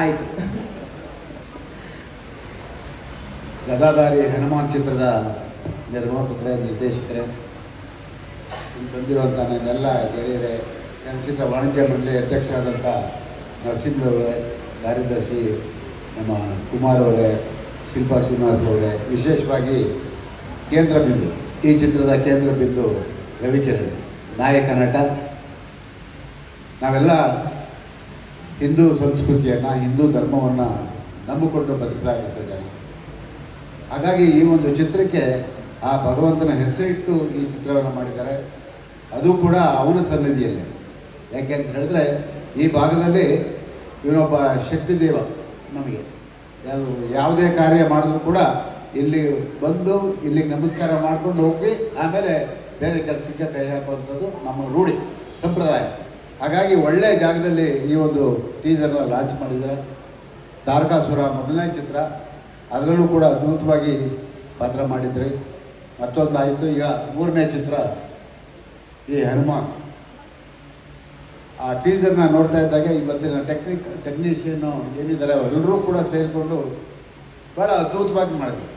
ಆಯಿತು. ಗದಾಧಾರಿ ಹನುಮಾನ್ ಚಿತ್ರದ ನಿರ್ಮಾಪಕರೇ, ನಿರ್ದೇಶಕರೇ ಬಂದಿರುವಂಥ ನನ್ನೆಲ್ಲ ಗೆಳೆಯರೇ, ಚಲನಚಿತ್ರ ವಾಣಿಜ್ಯ ಮಂಡಳಿ ಅಧ್ಯಕ್ಷರಾದಂಥ ನರಸಿಂಹರವರೇ ಕಾರ್ಯದರ್ಶಿ ನಮ್ಮ ಕುಮಾರ್ ಅವರೇ, ಶಿಲ್ಪಾ ಶ್ರೀನಿವಾಸ್ ಅವರೇ, ವಿಶೇಷವಾಗಿ ಕೇಂದ್ರ ಬಿಂದು, ಈ ಚಿತ್ರದ ಕೇಂದ್ರ ಬಿಂದು ರವಿಕಿರಣ್, ನಾಯಕ ನಟ. ನಾವೆಲ್ಲ ಹಿಂದೂ ಸಂಸ್ಕೃತಿಯನ್ನು, ಹಿಂದೂ ಧರ್ಮವನ್ನು ನಂಬಿಕೊಂಡು ಬದುಕಲಾಗುತ್ತೆ ಜನ. ಹಾಗಾಗಿ ಈ ಒಂದು ಚಿತ್ರಕ್ಕೆ ಆ ಭಗವಂತನ ಹೆಸರಿಟ್ಟು ಈ ಚಿತ್ರವನ್ನು ಮಾಡಿದ್ದಾರೆ. ಅದು ಕೂಡ ಅವನ ಸನ್ನಿಧಿಯಲ್ಲಿ. ಯಾಕೆ ಅಂತ ಹೇಳಿದ್ರೆ, ಈ ಭಾಗದಲ್ಲಿ ಇವನೊಬ್ಬ ಶಕ್ತಿ ದೇವ ನಮಗೆ. ಯಾವುದು, ಯಾವುದೇ ಕಾರ್ಯ ಮಾಡಿದ್ರು ಕೂಡ ಇಲ್ಲಿ ಬಂದು, ಇಲ್ಲಿಗೆ ನಮಸ್ಕಾರ ಮಾಡ್ಕೊಂಡು ಹೋಗಿ, ಆಮೇಲೆ ಬೇರೆ ಕೆಲಸಕ್ಕೆ ಕೈ ಹಾಕುವಂಥದ್ದು ನಮ್ಮ ರೂಢಿ, ಸಂಪ್ರದಾಯ. ಹಾಗಾಗಿ ಒಳ್ಳೆಯ ಜಾಗದಲ್ಲಿ ಈ ಒಂದು ಟೀಸರ್ನ ಲಾಂಚ್ ಮಾಡಿದ್ದಾರೆ ತಾರಕಾಸುರ ಮೊದಲನೇ ಚಿತ್ರ, ಅದರಲ್ಲೂ ಕೂಡ ಅದ್ಭುತವಾಗಿ ಪಾತ್ರ ಮಾಡಿದ್ರಿ. ಮತ್ತೊಂದು ಆಯಿತು ಈಗ ಮೂರನೇ ಚಿತ್ರ, ಈ ಹನುಮಾನ್. ಆ ಟೀಸರ್ನ ನೋಡ್ತಾ ಇದ್ದಾಗ ಇವತ್ತಿನ ಟೆಕ್ನಿಕ್ ಟೆಕ್ನಿಷಿಯನ್ನು ಏನಿದ್ದಾರೆ ಅವರೆಲ್ಲರೂ ಕೂಡ ಸೇರಿಕೊಂಡು ಭಾಳ ಅದ್ಭುತವಾಗಿ ಮಾಡಿದ್ರು.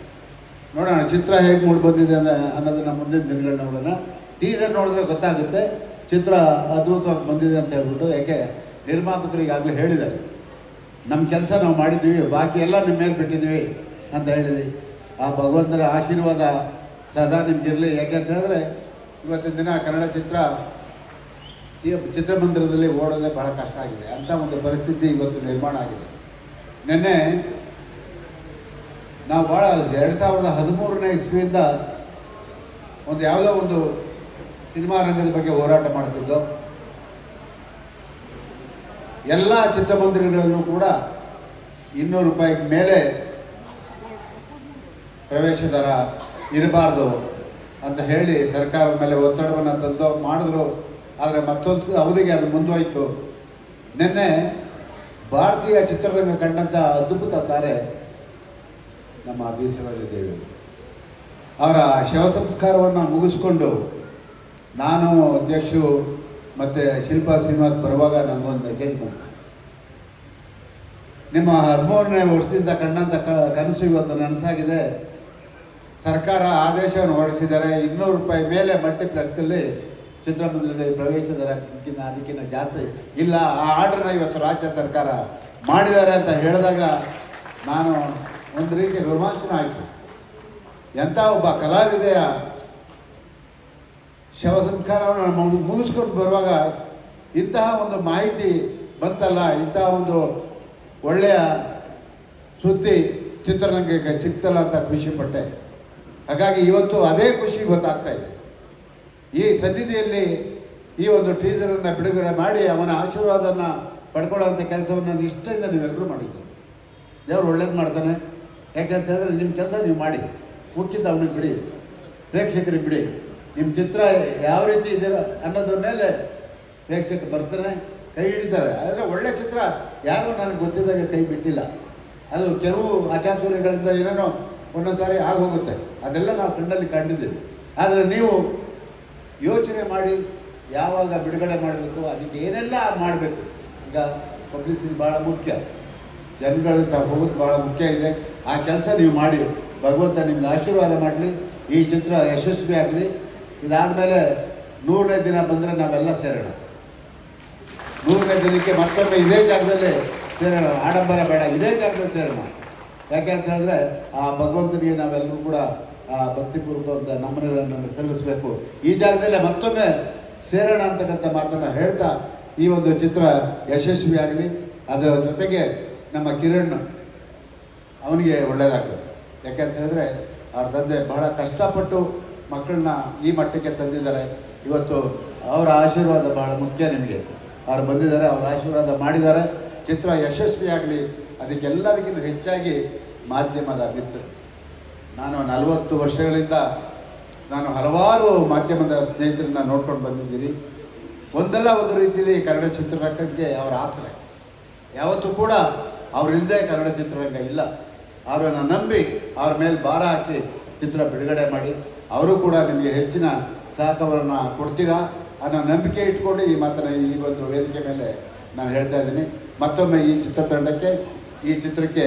ನೋಡೋಣ, ಚಿತ್ರ ಹೇಗೆ ಮೂಡಿ ಬಂದಿದೆ ಅನ್ನೋದನ್ನ ಮುಂದಿನ ದಿನಗಳನ್ನ ನೋಡೋಣ. ಟೀಸರ್ ನೋಡಿದ್ರೆ ಗೊತ್ತಾಗುತ್ತೆ. ಚಿತ್ರ ಅದ್ಭುತವಾಗಿ ಬಂದಿದೆ ಅಂತ ಹೇಳ್ಬಿಟ್ಟು ಯಾಕೆ ನಿರ್ಮಾಪಕರಿಗೆ ಆಗಲೇ ಹೇಳಿದ್ದಾರೆ. ನಮ್ಮ ಕೆಲಸ ನಾವು ಮಾಡಿದ್ದೀವಿ, ಬಾಕಿ ಎಲ್ಲ ನಿಮ್ಮ ಮೇಲೆ ಬಿಟ್ಟಿದ್ದೀವಿ, ಅಂತ ಹೇಳಿದ್ವಿ. ಆ ಭಗವಂತನ ಆಶೀರ್ವಾದ ಸದಾ ನಿಮಗಿರಲಿ ಯಾಕೆ ಅಂತ ಹೇಳಿದ್ರೆ, ಇವತ್ತಿನ ದಿನ ಕನ್ನಡ ಚಿತ್ರ ಚಿತ್ರಮಂದಿರದಲ್ಲಿ ಓಡೋದೇ ಬಹಳ ಕಷ್ಟ ಆಗಿದೆ. ಅಂಥ ಒಂದು ಪರಿಸ್ಥಿತಿ ಇವತ್ತು ನಿರ್ಮಾಣ ಆಗಿದೆ. ನಿನ್ನೆ ನಾವು ಭಾಳ ಎರಡು ಸಾವಿರದ ಹದಿಮೂರನೇ ಇಸ್ವಿಯಿಂದ ಒಂದು ಯಾವುದೋ ಒಂದು ಸಿನಿಮಾ ರಂಗದ ಬಗ್ಗೆ ಹೋರಾಟ ಮಾಡ್ತಿದ್ದೋ, ಎಲ್ಲ ಚಿತ್ರಮಂದಿರಗಳಲ್ಲೂ ಕೂಡ ಇನ್ನೂರು ರೂಪಾಯಿ ಮೇಲೆ ಪ್ರವೇಶ ದರ ಇರಬಾರ್ದು ಅಂತ ಹೇಳಿ ಸರ್ಕಾರದ ಮೇಲೆ ಒತ್ತಡವನ್ನು ತಂದು ಮಾಡಿದ್ರು. ಆದರೆ ಮತ್ತೊಂದು ಅವಧಿಗೆ ಅದು ಮುಂದುವಯಿತು ನಿನ್ನೆ ಭಾರತೀಯ ಚಿತ್ರರಂಗ ಕಂಡಂಥ ಅದ್ಭುತ ತಾರೆ ನಮ್ಮ ಬಿ ದೇವಿ ಅವರ ಶವ ಸಂಸ್ಕಾರವನ್ನು ಮುಗಿಸ್ಕೊಂಡು ನಾನು ಅಧ್ಯಕ್ಷರು ಮತ್ತು ಶಿಲ್ಪಾ ಶ್ರೀನಿವಾಸ್ ಬರುವಾಗ ನನಗೊಂದು ಮೆಸೇಜ್ ಬಂತು. ನಿಮ್ಮ ಹದಿಮೂರನೇ ವರ್ಷದಿಂದ ಕಂಡಂಥ ಕನಸು ಇವತ್ತು ನನಸಾಗಿದೆ. ಸರ್ಕಾರ ಆದೇಶವನ್ನು ಹೊರಡಿಸಿದ್ದಾರೆ ಇನ್ನೂರು ರೂಪಾಯಿ ಮೇಲೆ ಮಲ್ಟಿಪ್ಲೆಕ್ಸ್ನಲ್ಲಿ ಚಿತ್ರಮಂದಿರಗಳಿಗೆ ಪ್ರವೇಶ ದರಕ್ಕಿಂತ ಅದಕ್ಕಿಂತ ಜಾಸ್ತಿ ಇಲ್ಲ. ಆ ಆರ್ಡ್ರನ್ನ ಇವತ್ತು ರಾಜ್ಯ ಸರ್ಕಾರ ಮಾಡಿದ್ದಾರೆ ಅಂತ ಹೇಳಿದಾಗ ನಾನು ಒಂದು ರೀತಿ ರೋಮಾಂಚನ ಆಯಿತು. ಎಂಥ ಒಬ್ಬ ಕಲಾವಿದೆಯ ಶವ ಸಂಸ್ಕಾರವನ್ನು ಮುಗಿ- ಮುಗಿಸ್ಕೊಂಡು ಬರುವಾಗ ಇಂತಹ ಒಂದು ಮಾಹಿತಿ ಬಂತಲ್ಲ, ಇಂತಹ ಒಂದು ಒಳ್ಳೆಯ ಸುದ್ದಿ ಚಿತ್ರರಂಗಕ್ಕೆ ಸಿಗ್ತಲ್ಲ ಅಂತ ಖುಷಿಪಟ್ಟೆ ಹಾಗಾಗಿ ಇವತ್ತು ಅದೇ ಖುಷಿ ಗೊತ್ತಾಗ್ತಾ ಇದೆ. ಈ ಸನ್ನಿಧಿಯಲ್ಲಿ ಈ ಒಂದು ಟೀಸರನ್ನು ಬಿಡುಗಡೆ ಮಾಡಿ ಅವನ ಆಶೀರ್ವಾದವನ್ನು ಪಡ್ಕೊಳ್ಳೋವಂಥ ಕೆಲಸವನ್ನು ನಿಷ್ಠೆಯಿಂದ ನೀವೆಲ್ಲರೂ ಮಾಡಿದ್ದು ದೇವರು ಒಳ್ಳೇದು ಮಾಡ್ತಾನೆ. ಯಾಕಂತ ಹೇಳಿದ್ರೆ ನಿಮ್ಮ ಕೆಲಸ ನೀವು ಮಾಡಿ. ಮುಖ್ಯತ ಅವನಿಗೆ ಬಿಡಿ. ಪ್ರೇಕ್ಷಕರಿಗೆ ಬಿಡಿ. ನಿಮ್ಮ ಚಿತ್ರ ಯಾವ ರೀತಿ ಇದೀರ ಅನ್ನೋದ್ರ ಮೇಲೆ ಪ್ರೇಕ್ಷಕ ಬರ್ತಾರೆ, ಕೈ ಹಿಡಿತಾರೆ. ಆದರೆ ಒಳ್ಳೆ ಚಿತ್ರ, ಯಾರೂ ನನಗೆ ಗೊತ್ತಿದ್ದಾಗ ಕೈ ಬಿಟ್ಟಿಲ್ಲ. ಅದು ಕೆಲವು ಅಚಾತುರ್ಯಗಳಿಂದ ಏನೇನೋ ಒಂದೊಂದು ಸಾರಿ ಆಗೋಗುತ್ತೆ. ಅದೆಲ್ಲ ನಾವು ಕಣ್ಣಲ್ಲಿ ಕಂಡಿದ್ದೀವಿ. ಆದರೆ ನೀವು ಯೋಚನೆ ಮಾಡಿ, ಯಾವಾಗ ಬಿಡುಗಡೆ ಮಾಡಬೇಕು, ಅದಕ್ಕೆ ಏನೆಲ್ಲ ಮಾಡಬೇಕು? ಈಗ ಪಬ್ಲಿಸಿಟಿ ಭಾಳ ಮುಖ್ಯ. ಜನಗಳ ಹೋಗೋದು ಭಾಳ ಮುಖ್ಯ ಇದೆ. ಆ ಕೆಲಸ ನೀವು ಮಾಡಿ. ಭಗವಂತ ನಿಮ್ಗೆ ಆಶೀರ್ವಾದ ಮಾಡಲಿ. ಈ ಚಿತ್ರ ಯಶಸ್ವಿ ಆಗಲಿ ಇದಾದಮೇಲೆ ನೂರನೇ ದಿನ ಬಂದರೆ ನಾವೆಲ್ಲ ಸೇರೋಣ. ನೂರನೇ ದಿನಕ್ಕೆ ಮತ್ತೊಮ್ಮೆ ಇದೇ ಜಾಗದಲ್ಲಿ ಸೇರೋಣ. ಆಡಂಬರ ಬೇಡ, ಇದೇ ಜಾಗದಲ್ಲಿ ಸೇರೋಣ. ಯಾಕೆ ಅಂತ ಹೇಳಿದ್ರೆ, ಆ ಭಗವಂತನಿಗೆ ನಾವೆಲ್ಲರೂ ಕೂಡ, ಆ ಭಕ್ತಿಪೂರ್ವಕವಾದ ನಮನಗಳನ್ನು ಸಲ್ಲಿಸಬೇಕು. ಈ ಜಾಗದಲ್ಲೇ ಮತ್ತೊಮ್ಮೆ ಸೇರೋಣ ಅಂತಕ್ಕಂಥ ಮಾತನ್ನು ಹೇಳ್ತಾ ಈ ಒಂದು ಚಿತ್ರ ಯಶಸ್ವಿಯಾಗಲಿ. ಅದರ ಜೊತೆಗೆ ನಮ್ಮ ಕಿರಣ್ ಅವನಿಗೆ ಒಳ್ಳೆಯದಾಗ್ತದೆ ಯಾಕೆ ಹೇಳಿದ್ರೆ, ಅವ್ರ ತಂದೆ ಬಹಳ ಕಷ್ಟಪಟ್ಟು ಮಕ್ಕಳನ್ನ ಈ ಮಟ್ಟಕ್ಕೆ ತಂದಿದ್ದಾರೆ. ಇವತ್ತು ಅವರ ಆಶೀರ್ವಾದ ಬಹಳ ಮುಖ್ಯ ನಿಮಗೆ. ಅವ್ರು ಬಂದಿದ್ದಾರೆ, ಅವರ ಆಶೀರ್ವಾದ ಮಾಡಿದ್ದಾರೆ. ಚಿತ್ರ ಯಶಸ್ವಿಯಾಗಲಿ ಅದಕ್ಕೆಲ್ಲದಕ್ಕಿಂತ ಹೆಚ್ಚಾಗಿ ಮಾಧ್ಯಮದ ಮಿತ್ರರು ನಾನು ನಲವತ್ತು ವರ್ಷಗಳಿಂದ ನಾನು ಹಲವಾರು ಮಾಧ್ಯಮದ ಸ್ನೇಹಿತರನ್ನ ನೋಡ್ಕೊಂಡು ಬಂದಿದ್ದೀನಿ. ಒಂದಲ್ಲ ಒಂದು ರೀತಿಯಲ್ಲಿ ಕನ್ನಡ ಚಿತ್ರರಂಗಕ್ಕೆ ಅವರ ಆಸರೆ. ಯಾವತ್ತೂ ಕೂಡ ಅವರಿಲ್ಲದೆ ಕನ್ನಡ ಚಿತ್ರರಂಗ ಇಲ್ಲ. ಅವರನ್ನು ನಂಬಿ ಅವ್ರ ಮೇಲೆ ಭಾರ ಹಾಕಿ ಚಿತ್ರ ಬಿಡುಗಡೆ ಮಾಡಿ. ಅವರು ಕೂಡ ನಿಮಗೆ ಹೆಚ್ಚಿನ ಸಹಕಾರವನ್ನು ಕೊಡ್ತೀರಾ ಅನ್ನೋ ನಂಬಿಕೆ ಇಟ್ಕೊಂಡು ಈ ಮಾತನ್ನು ಈ ಒಂದು ವೇದಿಕೆ ಮೇಲೆ ನಾನು ಹೇಳ್ತಾ ಇದ್ದೀನಿ. ಮತ್ತೊಮ್ಮೆ ಈ ಚಿತ್ರತಂಡಕ್ಕೆ, ಈ ಚಿತ್ರಕ್ಕೆ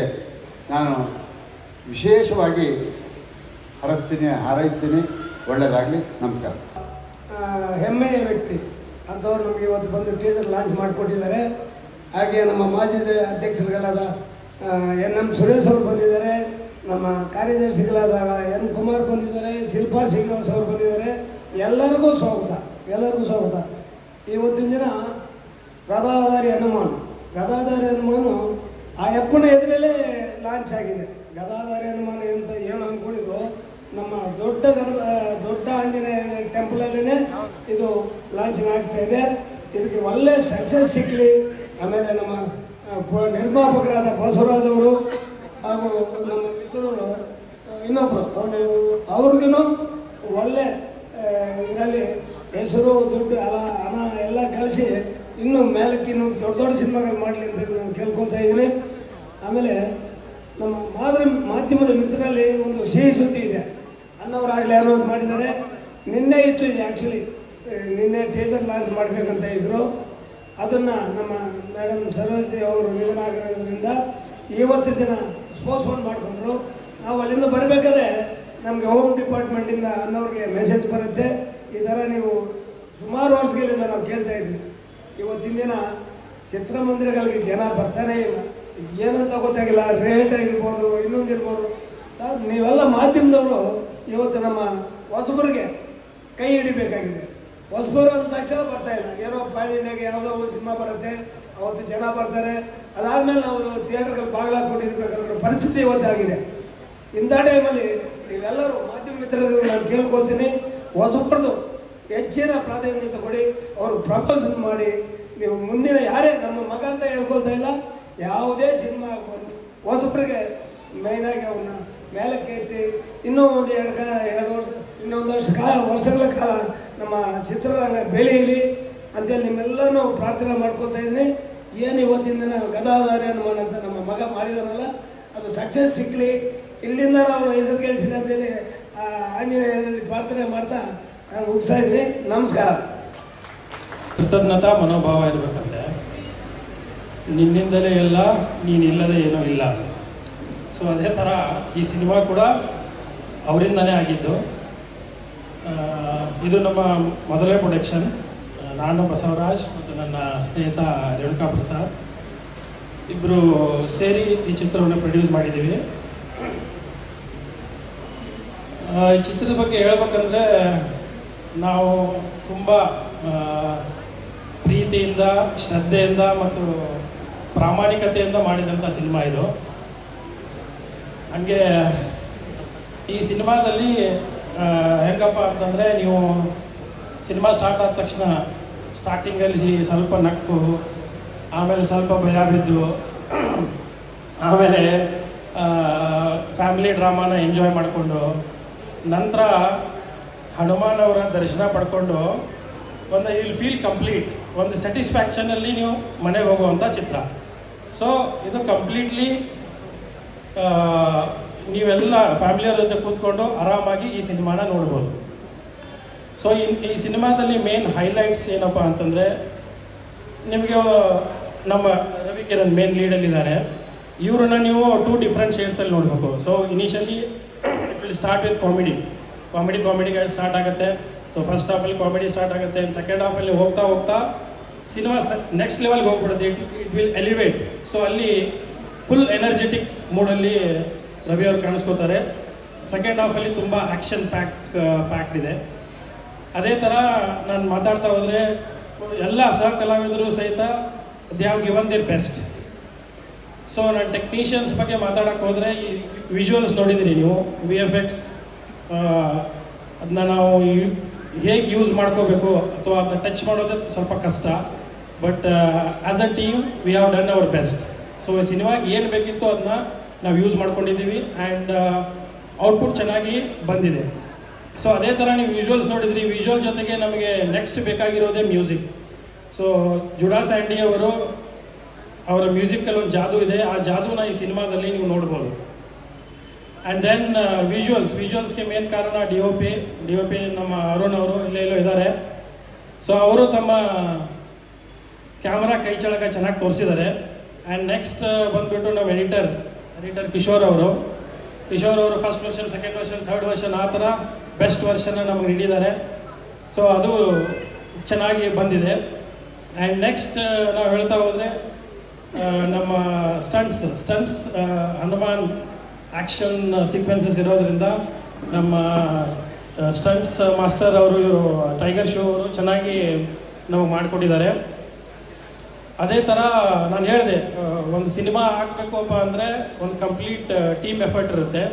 ನಾನು ವಿಶೇಷವಾಗಿ ಹರಸ್ತೀನಿ, ಹಾರೈಸ್ತೀನಿ. ಒಳ್ಳೆಯದಾಗಲಿ ನಮಸ್ಕಾರ. ಹೆಮ್ಮೆಯ ವ್ಯಕ್ತಿ ಅಂಥವ್ರು ನಮಗೆ ಇವತ್ತು ಬಂದು ಟೀಸರ್ ಲಾಂಚ್ ಮಾಡಿಕೊಟ್ಟಿದ್ದಾರೆ. ಹಾಗೆ ನಮ್ಮ ಮಾಜಿ ಅಧ್ಯಕ್ಷರುಗಳಾದ ಎನ್ ಎಂ ಸುರೇಶ್ ಅವರು ಬಂದಿದ್ದಾರೆ. ನಮ್ಮ ಕಾರ್ಯದರ್ಶಿಗಳಾದ ಎನ್ ಕುಮಾರ್ ಬಂದಿದ್ದಾರೆ, ಶಿಲ್ಪಾ ಶ್ರೀನಿವಾಸ್ ಅವರು ಬಂದಿದ್ದಾರೆ, ಎಲ್ಲರಿಗೂ ಸ್ವಾಗತ ಎಲ್ಲರಿಗೂ ಸ್ವಾಗತ. ಇವತ್ತಿನ ದಿನ ಗದಾಧಾರಿ ಹನುಮಾನ್, ಗದಾಧಾರಿ ಹನುಮಾನು ಆ ಎಪ್ಪನ ಎದುರಲ್ಲೇ ಲಾಂಚ್ ಆಗಿದೆ. ಗದಾಧಾರಿ ಹನುಮಾನ್ ಅಂತ ಏನು ಅಂದ್ಕೊಂಡಿದ್ದು ನಮ್ಮ ದೊಡ್ಡ ದೊಡ್ಡ ಆಂಜನೇಯ ಟೆಂಪಲಲ್ಲೇ ಇದು ಲಾಂಛನ ಆಗ್ತಾ ಇದೆ. ಇದಕ್ಕೆ ಒಳ್ಳೆ ಸಕ್ಸಸ್ ಸಿಕ್ಕಲಿ ಆಮೇಲೆ ನಮ್ಮ ನಿರ್ಮಾಪಕರಾದ ಬಸವರಾಜ್ ಅವರು ಹಾಗೂ ನಮ್ಮ ಮಿತ್ರರು ಇನ್ನೊಬ್ಬರು ಅವ್ರಿಗೂ ಒಳ್ಳೆ ಇದರಲ್ಲಿ ಹೆಸರು, ದುಡ್ಡು, ಅಲ, ಹಣ ಎಲ್ಲ ಗಳಿಸಿ ಇನ್ನೂ ಮೇಲಕ್ಕೆ ಇನ್ನೂ ದೊಡ್ಡ ದೊಡ್ಡ ಸಿನಿಮಾಗಳು ಮಾಡಲಿ ಅಂತ ನಾನು ಕೇಳ್ಕೊತಾ ಇದ್ದೀನಿ. ಆಮೇಲೆ ನಮ್ಮ ಮಾದರಿ, ಮಾಧ್ಯಮದ ಮಿತ್ರರಲ್ಲಿ ಒಂದು ಸಿಹಿ ಸುದ್ದಿ ಇದೆ. ಅಣ್ಣವರಾಗಲೇ ಅನೌನ್ಸ್ ಮಾಡಿದ್ದಾರೆ. ನಿನ್ನೆ ಇತ್ತು ಆ್ಯಕ್ಚುಲಿ ನಿನ್ನೆ ಟೀಸರ್ ಲಾಂಚ್ ಮಾಡಬೇಕಂತ ಇದ್ದರು ಅದನ್ನು ನಮ್ಮ ಮೇಡಮ್ ಸರೋಜಿ ಅವರು ನಿಧನ ಆಗಿರೋದ್ರಿಂದ ಇವತ್ತು ದಿನ ಸ್ಪೋಸ್ಪೋನ್ ಮಾಡಿಕೊಂಡ್ರು. ನಾವು ಅಲ್ಲಿಂದ ಬರಬೇಕಾದ್ರೆ ನಮಗೆ ಹೋಮ್ ಡಿಪಾರ್ಟ್ಮೆಂಟಿಂದ ಅನ್ನೋರಿಗೆ ಮೆಸೇಜ್ ಬರುತ್ತೆ. ಈ ಥರ ನೀವು ಸುಮಾರು ವರ್ಷಗಳಿಂದ ನಾವು ಕೇಳ್ತಾ ಇದ್ವಿ ಇವತ್ತಿನ ದಿನ ಚಿತ್ರಮಂದಿರಗಳಿಗೆ ಜನ ಬರ್ತಾನೇ ಇಲ್ಲ. ಏನಂತ ಗೊತ್ತಾಗಿಲ್ಲ. ರೇಟ್ ಇರ್ಬೋದು ಇನ್ನೊಂದು ಇರ್ಬೋದು. ಸರ್, ನೀವೆಲ್ಲ ಮಾಧ್ಯಮದವರು ಇವತ್ತು ನಮ್ಮ ಹೊಸಬರಿಗೆ ಕೈ ಹಿಡಿಬೇಕಾಗಿದೆ. ಹೊಸಬರು ಅಂದ ತಕ್ಷಣ ಬರ್ತಾ ಇಲ್ಲ. ಏನೋ ಪಾಣಿನಾಗೆ ಯಾವುದೋ ಒಂದು ಸಿನಿಮಾ ಬರುತ್ತೆ. ಅವತ್ತು ಜನ ಬರ್ತಾರೆ. ಅದಾದಮೇಲೆ ನಾವು ಥಿಯೇಟರ್ಗಳು ಬಾಗಿಲಾಕೊಂಡಿರ್ಬೇಕಾದ್ರೆ ಪರಿಸ್ಥಿತಿ ಇವತ್ತಾಗಿದೆ ಇಂಥ ಟೈಮಲ್ಲಿ ನೀವೆಲ್ಲರೂ ಮಾಧ್ಯಮ ಮಿತ್ರರು ನಾನು ಕೇಳ್ಕೊತೀನಿ ಹೊಸಬರದು ಹೆಚ್ಚಿನ ಪ್ರಾಧಾನ್ಯತೆ ಕೊಡಿ. ಅವರು ಪ್ರಪೋಸಲ್ ಮಾಡಿ. ನೀವು ಮುಂದಿನ ಯಾರೇ ನಮ್ಮ ಮಗ ಅಂತ ಹೇಳ್ಕೊಳ್ತಾ ಇಲ್ಲ, ಯಾವುದೇ ಸಿನಿಮಾ ಆಗ್ಬೋದು. ಹೊಸಬ್ರಿಗೆ ಮೇಯ್ನಾಗಿ ಅವನ್ನ ಮೇಲಕ್ಕೆ ಎತ್ತಿ ಇನ್ನೂ ಒಂದು ಎರಡು ಕಾಲ ಎರಡು ವರ್ಷ, ಇನ್ನೊಂದು ವರ್ಷ ಕಾಲ ವರ್ಷಗಳ ಕಾಲ ನಮ್ಮ ಚಿತ್ರರಂಗ ಬೆಳೆಯಲಿ. ಅಂತೇಳಿ ನಿಮ್ಮೆಲ್ಲನೂ ಪ್ರಾರ್ಥನೆ ಮಾಡ್ಕೊತಾ ಇದ್ದೀನಿ. ಏನು ಇವತ್ತಿನ ದಿನ ಗದಾಧಾರಿಯನ್ನು ಅಂತ ನಮ್ಮ ಮಗ ಮಾಡಿದಾರಲ್ಲ, ಅದು ಸಕ್ಸಸ್ ಸಿಕ್ಕಲಿ ಇಲ್ಲಿಂದ ನಾವು ಹೆಸರು ಕೆಲಸ ಅಂತೇಳಿ, ಆ ಆಂಜನೇಯನಲ್ಲಿ ಪ್ರಾರ್ಥನೆ ಮಾಡ್ತಾ ನಾನು ಮುಗಿಸ್ತಾ ಇದ್ದೀನಿ. ನಮಸ್ಕಾರ. ಕೃತಜ್ಞತಾ ಮನೋಭಾವ ಇರಬೇಕಂತೆ. ನಿನ್ನಿಂದಲೇ ಎಲ್ಲ, ನೀನಿಲ್ಲದೆ ಏನೂ ಇಲ್ಲ. ಸೊ ಅದೇ ಥರ ಈ ಸಿನಿಮಾ ಕೂಡ ಅವರಿಂದನೇ ಆಗಿದ್ದು. ಇದು ನಮ್ಮ ಮೊದಲೇ ಪ್ರೊಡಕ್ಷನ್ ನಾನು ಬಸವರಾಜ್ ನನ್ನ ಸ್ನೇಹಿತ ರೇಣುಕಾ ಪ್ರಸಾದ್ ಇಬ್ಬರು ಸೇರಿ ಈ ಚಿತ್ರವನ್ನು ಪ್ರೊಡ್ಯೂಸ್ ಮಾಡಿದ್ದೀವಿ. ಈ ಚಿತ್ರದ ಬಗ್ಗೆ ಹೇಳ್ಬೇಕಂದ್ರೆ ನಾವು ತುಂಬ ಪ್ರೀತಿಯಿಂದ, ಶ್ರದ್ಧೆಯಿಂದ ಮತ್ತು ಪ್ರಾಮಾಣಿಕತೆಯಿಂದ ಮಾಡಿದಂಥ ಸಿನಿಮಾ ಇದು. ಹಂಗೆ ಈ ಸಿನಿಮಾದಲ್ಲಿ ಹೆಂಗಪ್ಪ ಅಂತಂದರೆ ನೀವು ಸಿನಿಮಾ ಸ್ಟಾರ್ಟ್ ಆದ ತಕ್ಷಣ ಸ್ಟಾರ್ಟಿಂಗಲ್ಲಿ ಸ್ವಲ್ಪ ನಕ್ಕು, ಆಮೇಲೆ ಸ್ವಲ್ಪ ಭಯ ಬಿದ್ದು, ಆಮೇಲೆ ಫ್ಯಾಮಿಲಿ ಡ್ರಾಮಾನ ಎಂಜಾಯ್ ಮಾಡಿಕೊಂಡು, ನಂತರ ಹನುಮಾನ್ ಅವರ ದರ್ಶನ ಪಡ್ಕೊಂಡು ಒಂದು ವಿಲ್ ಫೀಲ್ ಕಂಪ್ಲೀಟ್ ಒಂದು ಸ್ಯಾಟಿಸ್ಫ್ಯಾಕ್ಷನಲ್ಲಿ ನೀವು ಮನೆಗೆ ಹೋಗುವಂಥ ಚಿತ್ರ. ಸೊ ಇದು ಕಂಪ್ಲೀಟ್ಲಿ ನೀವೆಲ್ಲ ಫ್ಯಾಮಿಲಿಯವ್ರ ಜೊತೆ ಕೂತ್ಕೊಂಡು ಆರಾಮಾಗಿ ಈ ಸಿನಿಮಾನ ನೋಡ್ಬೋದು. ಸೊ ಈ ಸಿನಿಮಾದಲ್ಲಿ ಮೇನ್ ಹೈಲೈಟ್ಸ್ ಏನಪ್ಪ ಅಂತಂದರೆ, ನಿಮಗೆ ನಮ್ಮ ರವಿ ಕಿರಣ್ ಮೇನ್ ಲೀಡಲ್ಲಿದ್ದಾರೆ ಇವ್ರನ್ನ ನೀವು ಟೂ ಡಿಫ್ರೆಂಟ್ ಶೇಡ್ಸಲ್ಲಿ ನೋಡಬೇಕು. So initially it will start with comedy comedy comedy start ಆಗುತ್ತೆ. ಸೊ ಫಸ್ಟ್ ಹಾಫಲ್ಲಿ ಕಾಮಿಡಿ ಸ್ಟಾರ್ಟ್ ಆಗುತ್ತೆ. ಸೆಕೆಂಡ್ ಹಾಫಲ್ಲಿ ಹೋಗ್ತಾ ಹೋಗ್ತಾ ಸಿನಿಮಾ ಸ ನೆಕ್ಸ್ಟ್ ಲೆವೆಲ್ಗೆ ಹೋಗ್ಬಿಡುತ್ತೆ. It it will elevate so ಅಲ್ಲಿ ಫುಲ್ ಎನರ್ಜೆಟಿಕ್ ಮೂಡಲ್ಲಿ ರವಿ ಅವರು ಕಾಣಿಸ್ಕೋತಾರೆ. ಸೆಕೆಂಡ್ ಹಾಫಲ್ಲಿ ತುಂಬ ಆ್ಯಕ್ಷನ್ ಪ್ಯಾಕ್ ಪ್ಯಾಕ್ಡ್ ಇದೆ. ಅದೇ ಥರ ನಾನು ಮಾತಾಡ್ತಾ ಹೋದರೆ ಎಲ್ಲ ಸಹ ಕಲಾವಿದರು ಸಹಿತ they have given their best. So ನಾನು ಟೆಕ್ನಿಷಿಯನ್ಸ್ ಬಗ್ಗೆ ಮಾತಾಡೋಕ್ಕೆ ಹೋದರೆ ಈ ವಿಜುವಲ್ಸ್ ನೋಡಿದ್ದೀರಿ ನೀವು ವಿ ಎಫ್ ಎಕ್ಸ್ ಅದನ್ನ ನಾವು ಹೇಗೆ ಯೂಸ್ ಮಾಡ್ಕೋಬೇಕು ಅಥವಾ ಅದನ್ನ ಟಚ್ ಮಾಡೋದೇ ಸ್ವಲ್ಪ ಕಷ್ಟ. But as a team we have done our best so ಸಿನಿಮಾಗೆ ಏನು ಬೇಕಿತ್ತು ಅದನ್ನ ನಾವು ಯೂಸ್ ಮಾಡ್ಕೊಂಡಿದ್ದೀವಿ ಆ್ಯಂಡ್ ಔಟ್ಪುಟ್ ಚೆನ್ನಾಗಿ ಬಂದಿದೆ. ಸೊ ಅದೇ ಥರ ನೀವು ವಿಜುವಲ್ಸ್ ನೋಡಿದ್ರಿ. ವಿಜುವಲ್ ಜೊತೆಗೆ ನಮಗೆ ನೆಕ್ಸ್ಟ್ ಬೇಕಾಗಿರೋದೇ ಮ್ಯೂಸಿಕ್ ಸೊ ಜುಡಾ ಸ್ಯಾಂಡಿ ಅವರು ಅವರ ಮ್ಯೂಸಿಕಲ್ಲಿ ಒಂದು ಜಾದು ಇದೆ. ಆ ಜಾದೂನ ಈ ಸಿನಿಮಾದಲ್ಲಿ ನೀವು ನೋಡ್ಬೋದು. ಆ್ಯಂಡ್ ದೆನ್ ವಿಜುವಲ್ಸ್ ವಿಜುವಲ್ಸ್ಗೆ ಮೇನ್ ಕಾರಣ D O P D O P ನಮ್ಮ ಅರುಣ್ ಅವರು ಇಲ್ಲೇ ಇಲ್ಲೋ ಇದ್ದಾರೆ. ಸೊ ಅವರು ತಮ್ಮ ಕ್ಯಾಮ್ರಾ ಕೈ ಚಳಕ ಚೆನ್ನಾಗಿ ತೋರಿಸಿದ್ದಾರೆ. ಆ್ಯಂಡ್ ನೆಕ್ಸ್ಟ್ ಬಂದುಬಿಟ್ಟು ನಮ್ಮ ಎಡಿಟರ್ ಎಡಿಟರ್ ಕಿಶೋರ್ ಅವರು. ಕಿಶೋರ್ ಅವರು first version second version third version ಆ ಥರ ಬೆಸ್ಟ್ ವರ್ಷನ್ನ ನಮಗೆ ನೀಡಿದ್ದಾರೆ. ಸೊ ಅದು ಚೆನ್ನಾಗಿ ಬಂದಿದೆ. ಆ್ಯಂಡ್ ನೆಕ್ಸ್ಟ್ ನಾವು ಹೇಳ್ತಾ ಹೋದರೆ ನಮ್ಮ stunts stunts Hanuman action sequences ಇರೋದ್ರಿಂದ ನಮ್ಮ ಸ್ಟಂಟ್ಸ್ ಮಾಸ್ಟರ್ ಅವರು, ಇವರು ಟೈಗರ್ ಶೋ ಅವರು ಚೆನ್ನಾಗಿ ನಮಗೆ ಮಾಡಿಕೊಟ್ಟಿದ್ದಾರೆ. ಅದೇ ಥರ ನಾನು ಹೇಳಿದೆ ಒಂದು ಸಿನಿಮಾ ಆಗಬೇಕಪ್ಪ ಅಂದರೆ ಒಂದು ಕಂಪ್ಲೀಟ್ ಟೀಮ್ ಎಫರ್ಟ್ ಇರುತ್ತೆ.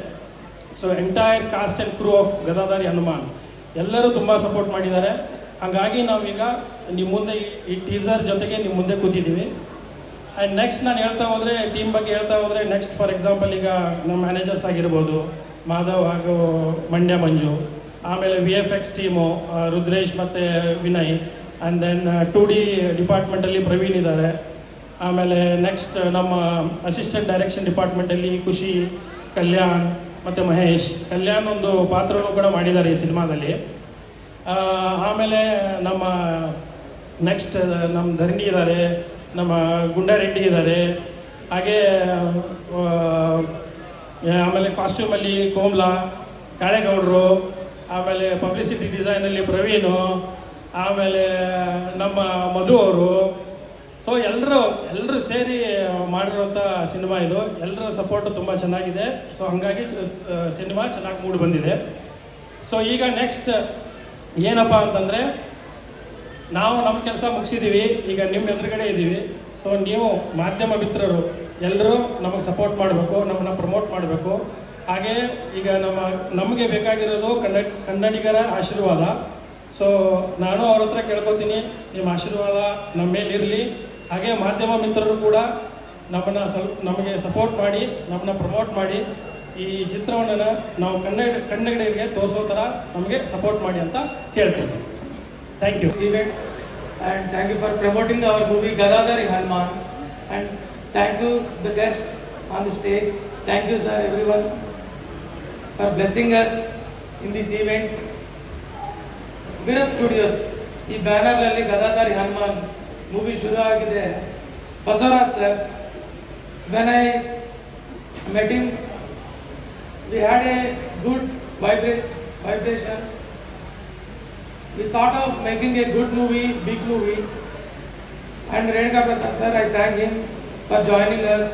So entire cast and crew of Gadadhari Hanuman ಎಲ್ಲರೂ ತುಂಬ ಸಪೋರ್ಟ್ ಮಾಡಿದ್ದಾರೆ. ಹಾಗಾಗಿ ನಾವೀಗ ನಿಮ್ಮ ಮುಂದೆ ಈ- ಟೀಸರ್ ಜೊತೆಗೆ ನಿಮ್ಮ ಮುಂದೆ ಕೂತಿದ್ದೀವಿ. ಆ್ಯಂಡ್ ನೆಕ್ಸ್ಟ್ ನಾನು ಹೇಳ್ತಾ ಹೋದರೆ ಟೀಮ್ ಬಗ್ಗೆ ಹೇಳ್ತಾ ಹೋದರೆ ನೆಕ್ಸ್ಟ್ ಫಾರ್ ಎಕ್ಸಾಂಪಲ್ ಈಗ ನಮ್ಮ ಮ್ಯಾನೇಜರ್ಸ್ ಆಗಿರ್ಬೋದು, ಮಾಧವ್ ಹಾಗೂ ಮಂಡ್ಯ ಮಂಜು, ಆಮೇಲೆ V F X team Rudresh ಮತ್ತು Vinay and then two D ಡಿಪಾರ್ಟ್ಮೆಂಟಲ್ಲಿ Praveen ಇದ್ದಾರೆ. ಆಮೇಲೆ ನೆಕ್ಸ್ಟ್ ನಮ್ಮ ಅಸಿಸ್ಟೆಂಟ್ ಡೈರೆಕ್ಷನ್ ಡಿಪಾರ್ಟ್ಮೆಂಟಲ್ಲಿ ಖುಷಿ, ಕಲ್ಯಾಣ್ ಮತ್ತು ಮಹೇಶ್ ಕಲ್ಯಾಣ್ ಒಂದು ಪಾತ್ರನೂ ಕೂಡ ಮಾಡಿದ್ದಾರೆ ಈ ಸಿನಿಮಾದಲ್ಲಿ. ಆಮೇಲೆ ನಮ್ಮ ನೆಕ್ಸ್ಟ್ ನಮ್ಮ ಧರಣಿ ಇದ್ದಾರೆ, ನಮ್ಮ ಗುಂಡಾರೆಡ್ಡಿ ಇದ್ದಾರೆ. ಹಾಗೆ ಆಮೇಲೆ ಕಾಸ್ಟ್ಯೂಮಲ್ಲಿ ಕೋಮ್ಲಾ, ಕಾಳೇಗೌಡರು, ಆಮೇಲೆ ಪಬ್ಲಿಸಿಟಿ ಡಿಸೈನಲ್ಲಿ ಪ್ರವೀಣು, ಆಮೇಲೆ ನಮ್ಮ ಮಧು ಅವರು ಸೊ ಎಲ್ಲರೂ ಎಲ್ಲರೂ ಸೇರಿ ಮಾಡಿರೋಂಥ ಸಿನಿಮಾ ಇದು. ಎಲ್ಲರ ಸಪೋರ್ಟು ತುಂಬ ಚೆನ್ನಾಗಿದೆ. ಸೊ ಹಂಗಾಗಿ ಸಿನಿಮಾ ಚೆನ್ನಾಗಿ ಮೂಡಿ ಬಂದಿದೆ. ಸೊ ಈಗ ನೆಕ್ಸ್ಟ್ ಏನಪ್ಪ ಅಂತಂದರೆ, ನಾವು ನಮ್ಮ ಕೆಲಸ ಮುಗಿಸಿದ್ದೀವಿ ಈಗ ನಿಮ್ಮ ಎದುರುಗಡೆ ಇದ್ದೀವಿ ಸೊ ನೀವು ಮಾಧ್ಯಮ ಮಿತ್ರರು ಎಲ್ಲರೂ ನಮಗೆ ಸಪೋರ್ಟ್ ಮಾಡಬೇಕು, ನಮ್ಮನ್ನು ಪ್ರಮೋಟ್ ಮಾಡಬೇಕು. ಹಾಗೆ ಈಗ ನಮ್ಮ, ನಮಗೆ ಬೇಕಾಗಿರೋದು ಕನ್ನಡ, ಕನ್ನಡಿಗರ ಆಶೀರ್ವಾದ. ಸೊ ನಾನು ಅವ್ರ ಹತ್ರ ಕೇಳ್ಕೊತೀನಿ. ನಿಮ್ಮ ಆಶೀರ್ವಾದ ನಮ್ಮ ಮೇಲಿರಲಿ ಹಾಗೆ ಮಾಧ್ಯಮ ಮಿತ್ರರು ಕೂಡ ನಮ್ಮನ್ನು ನಮಗೆ ಸಪೋರ್ಟ್ ಮಾಡಿ, ನಮ್ಮನ್ನು ಪ್ರಮೋಟ್ ಮಾಡಿ ಈ ಚಿತ್ರವನ್ನು ನಾವು ಕನ್ನಡ ಕನ್ನಡಿಗರಿಗೆ ತೋರಿಸೋ ಥರ ನಮಗೆ ಸಪೋರ್ಟ್ ಮಾಡಿ ಅಂತ ಕೇಳ್ತೀನಿ. Thank you ಸೀವೆಟ್ and thank you for promoting our movie Gadadhari Hanuman and thank you the guest on the stage thank you sir everyone for blessing us in this event Veerap studios ಈ ಬ್ಯಾನರ್ನಲ್ಲಿ Gadadhari Hanuman movie ಶುರು ಆಗಿದೆ Basavaraj sir when I met in we had a good vibrate vibration We thought of making a good movie, big movie. And Renuka Prasad sir, I thank him for joining us.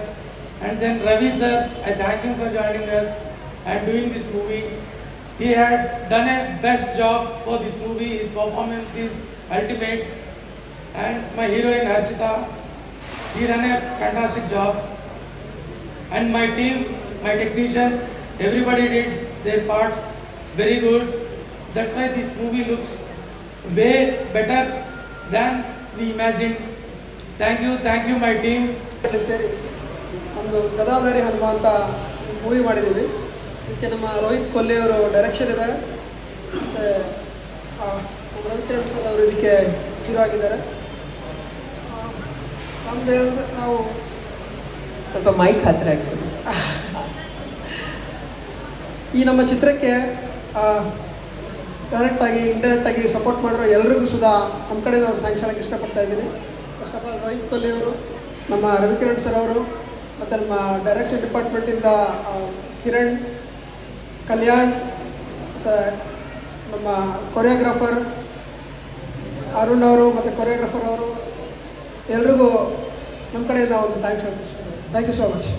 And then Ravi sir, I thank him for joining us and doing this movie. He had done a best job for this movie. His performance is ultimate. And my heroine Harshita, he done a fantastic job. And my team, my technicians, everybody did their parts very good. That's why this movie looks way better than we imagined. You, thank you, my team. ಇಲ್ಲಿ ಸೇರಿ ಒಂದು ಗದಾಧಾರಿ ಹನುಮ ಅಂತ movie ಮಾಡಿದ್ದೀವಿ ಇದಕ್ಕೆ ನಮ್ಮ ರೋಹಿತ್ ಕೊಲ್ಲಿ ಅವರು direction ಇದೆ ಮತ್ತು ರವಿಕಿರಣ್ ಸರ್ ಅವರು ಇದಕ್ಕೆ ಹೀರೋ ಆಗಿದ್ದಾರೆ ಹೇಳಿದ್ರೆ ನಾವು ಸ್ವಲ್ಪ ಮೈಕ್ ಹತ್ತಿರ ಇಟ್ಕೊಳ್ಳಿ ಈ ನಮ್ಮ ಚಿತ್ರಕ್ಕೆ ಡೈರೆಕ್ಟಾಗಿ ಇಂಡೈರೆಕ್ಟಾಗಿ ಸಪೋರ್ಟ್ ಮಾಡಿರೋ ಎಲ್ರಿಗೂ ಸುಧಾ ನಮ್ಮ ಕಡೆಯಿಂದ ಒಂದು ಥ್ಯಾಂಕ್ಸ್ ಹೇಳೋಕ್ಕೆ ಇಷ್ಟಪಡ್ತಾ ಇದ್ದೀನಿ. First of all Rohit Kohli ಅವರು ನಮ್ಮ ರವಿಕಿರಣ್ ಸರ್ ಅವರು ಮತ್ತು ನಮ್ಮ ಡೈರೆಕ್ಷನ್ ಡಿಪಾರ್ಟ್ಮೆಂಟಿಂದ ಕಿರಣ್ ಕಲ್ಯಾಣ್ ಮತ್ತು ನಮ್ಮ ಕೊರಿಯೋಗ್ರಾಫರ್ ಅರುಣ್ ಅವರು ಮತ್ತು ಕೊರಿಯೋಗ್ರಾಫರ್ ಅವರು ಎಲ್ರಿಗೂ ನಮ್ಮ ಕಡೆಯಿಂದ ಒಂದು ಥ್ಯಾಂಕ್ಸ್ ಇಷ್ಟಪಡ್ತೀನಿ ಥ್ಯಾಂಕ್ ಯು ಸೋ ಮಚ್